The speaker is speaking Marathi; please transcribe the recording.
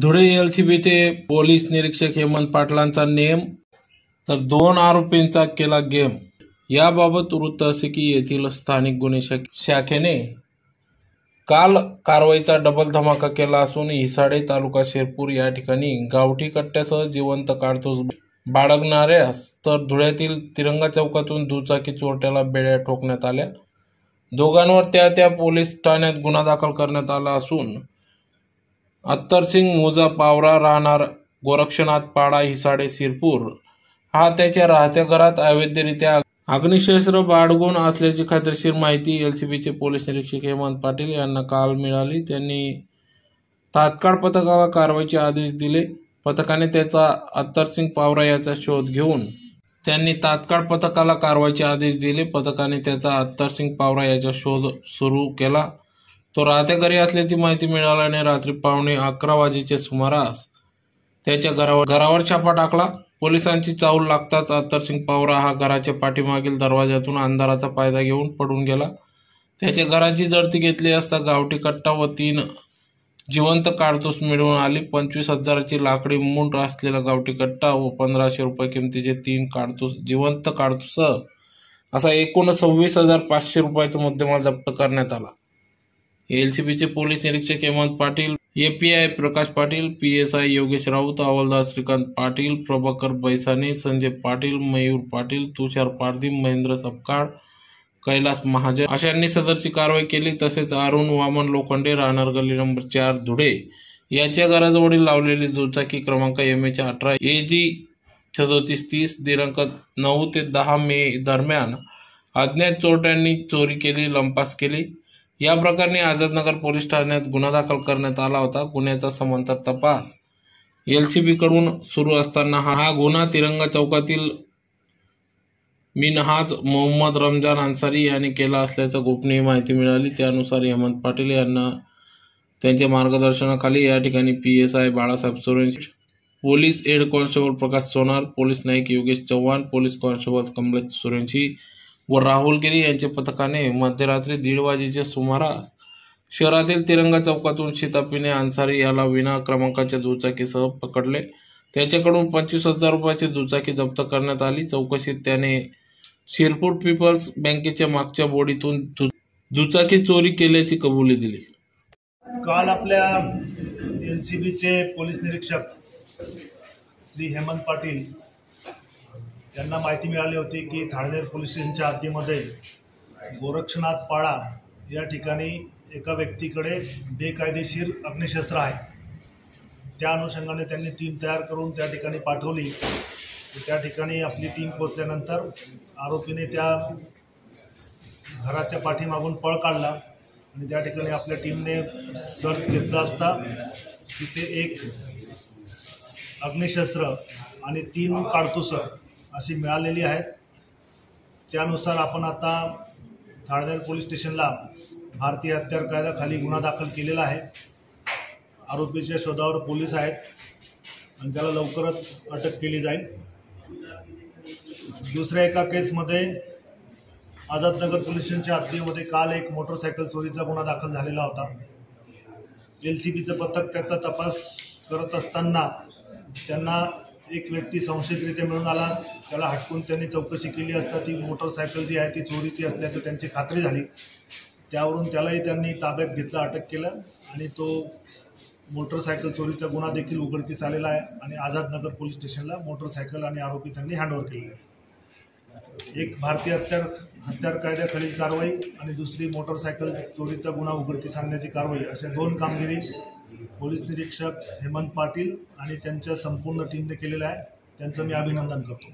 धुळे एलसीबीचे पोलीस निरीक्षक हेमंत पाटलांचा नेम तर दोन आरोपींचा केला गेम. याबाबत वृत्त असे की येथील स्थानिक गुन्हे शाखेने काल कारवाईचा डबल धमाका केला असून हिसाडे तालुका शिरपूर या ठिकाणी गावठी कट्ट्यासह जिवंत काढतोस बाळगणाऱ्यास तर धुळ्यातील तिरंगा चौकातून दुचाकी चोरट्याला बेड्या ठोकण्यात आल्या. दोघांवर त्या त्या पोलीस ठाण्यात गुन्हा दाखल करण्यात आला असून अत्तरसिंग मोजा पावरा राहणार गोरक्षनाथ पाडा हिसाडे सिरपूर हा त्याच्या राहत्या घरात अवैधरित्या अग्निशस्त्र बाळगून असल्याची खात्रीशीर माहिती एलसीबीचे पोलीस निरीक्षक हेमंत पाटील यांना काल मिळाली. त्यांनी तात्काळ पथकाला कारवाईचे आदेश दिले. पथकाने त्याचा अत्तरसिंग पावरा याचा शोध घेऊन त्यांनी तात्काळ पथकाला कारवाईचे आदेश दिले. पथकाने त्याचा अत्तरसिंग पावरा याचा शोध सुरू केला. तो राहत्या घरी असल्याची माहिती मिळाल्याने रात्री पावणे अकरा वाजेच्या सुमारास त्याच्या घरावर घरावर छापा टाकला. पोलिसांची चाऊल लागताच अत्तरसिंग पावरा हा घराच्या पाठीमागील दरवाज्यातून अंधाराचा फायदा घेऊन पडून गेला. त्याच्या घराची जडती घेतली असता गावठी कट्टा व तीन जिवंत काडतूस मिळवून आली. पंचवीस हजाराची लाकडी मुंट असलेला गावठी कट्टा व पंधराशे रुपये किमतीचे तीन काडतूस जिवंत काडतूस असा एकूण सव्वीस हजार पाचशे रुपयाचा मुद्देमाल जप्त करण्यात आला. एलसीबीचे पोलीस निरीक्षक Hemant Patil API Prakash Patil P S I Yogesh Raut हवालदार श्रीकांत पाटील प्रभाकर बैसाने संजय पाटील मयूर पाटील तुषार पारदीम महेंद्र सपकाळ कैलास महाजन. अशांनी सदरची कारवाई केली तसेच अरुण वामन लोखंडे राहणार गल्ली नंबर चार धुळे याच्या घराजवळील लावलेली दुचाकी क्रमांक एम एच अठरा ए जी सदोतीस तीस दिनांक नऊ ते दहा मे दरम्यान अज्ञात चोरट्यांनी चोरी केली लंपास केली. या प्रकरणी आझादनगर पोलीस ठाण्यात गुन्हा दाखल करण्यात आला होता. गुन्ह्याचा समांतर तपास एलसीबी कडून सुरू असताना हा गुन्हा तिरंगा चौकातील मिनहाज मोहम्मद रमजान अन्सारी यांनी केला असल्याचं गोपनीय माहिती मिळाली. त्यानुसार हेमंत पाटील यांना त्यांच्या मार्गदर्शनाखाली या ठिकाणी P S I Balasaheb सोरेंशी police head constable Prakash Sonar police Naik Yogesh Chavan police constable Kamlesh सुरेंशी व राहुल गिरी यांच्या पथकाने मध्यरात्री दीड वाजेच्या सुमारास शहरातील तिरंगा चौकातून शितापिने अन्सारी याला विना क्रमांकाच्या दुचाकीसह पकडले. त्याच्याकडून पंचवीस हजार रुपयाची दुचाकी जप्त करण्यात आली. चौकशीत त्याने शिरपूर पीपल्स बँकेच्या मागच्या बोडीतून दुचाकी चोरी केल्याची कबुली दिली. काल आपल्या एल सी बीचे पोलीस निरीक्षक श्री हेमंत पाटील त्यांना माहिती मिळाली होती की ठाणेर पोलीस स्टेशनच्या हद्दीमध्ये गोरक्षनाथ पाडा या ठिकाणी एका व्यक्तीकडे बेकायदेशीर अग्निशस्त्र आहे. त्या अनुषंगाने त्यांनी टीम तयार करून त्या ठिकाणी पाठवली. त्या ठिकाणी आपली टीम पोचल्यानंतर आरोपीने त्या घराच्या पाठीमागून पळ काढला आणि त्या ठिकाणी आपल्या टीमने सर्च घेतला असता तिथे एक अग्निशस्त्र आणि तीन काडतुसं अशी मिळालेली आहेत. त्यानुसार आपण आता थाळनेर पोलीस स्टेशनला भारतीय हत्यार कायद्याखाली गुन्हा दाखल केलेला आहे. आरोपीच्या शोधावर पोलीस आहेत आणि त्याला लवकरच अटक केली जाईल. दुसऱ्या एका केसमध्ये आझादनगर पोलीस स्टेशनच्या हद्दीमध्ये काल एक मोटरसायकल चोरीचा गुन्हा दाखल झालेला होता. एल सी बीचं पथक त्याचा तपास करत असताना त्यांना एक व्यक्ती संशयितरित्या मिळून आला त्याला हटकून त्यांनी चौकशी केली असता ती मोटरसायकल जी आहे ती चोरीची असल्याचं त्यांची खात्री झाली. त्यावरून त्यालाही त्यांनी ताब्यात घेतलं अटक केलं आणि तो मोटरसायकल चोरीचा गुन्हा देखील उघडकीस आलेला आहे आणि आझादनगर पोलीस स्टेशनला मोटरसायकल आणि आरोपी त्यांनी हँडओव्हर केलेले आहे एक भारतीय हत्यार हत्यार कायद्याखालील कारवाई आणि दुसरी मोटरसायकल चोरीचा गुन्हा उघडकीस आणण्याची कारवाई अशा दोन कामगिरी पोलीस निरीक्षक हेमंत पाटील आणि त्यांच्या संपूर्ण टीमने केलेलं आहे. त्यांचं मी अभिनंदन करतो.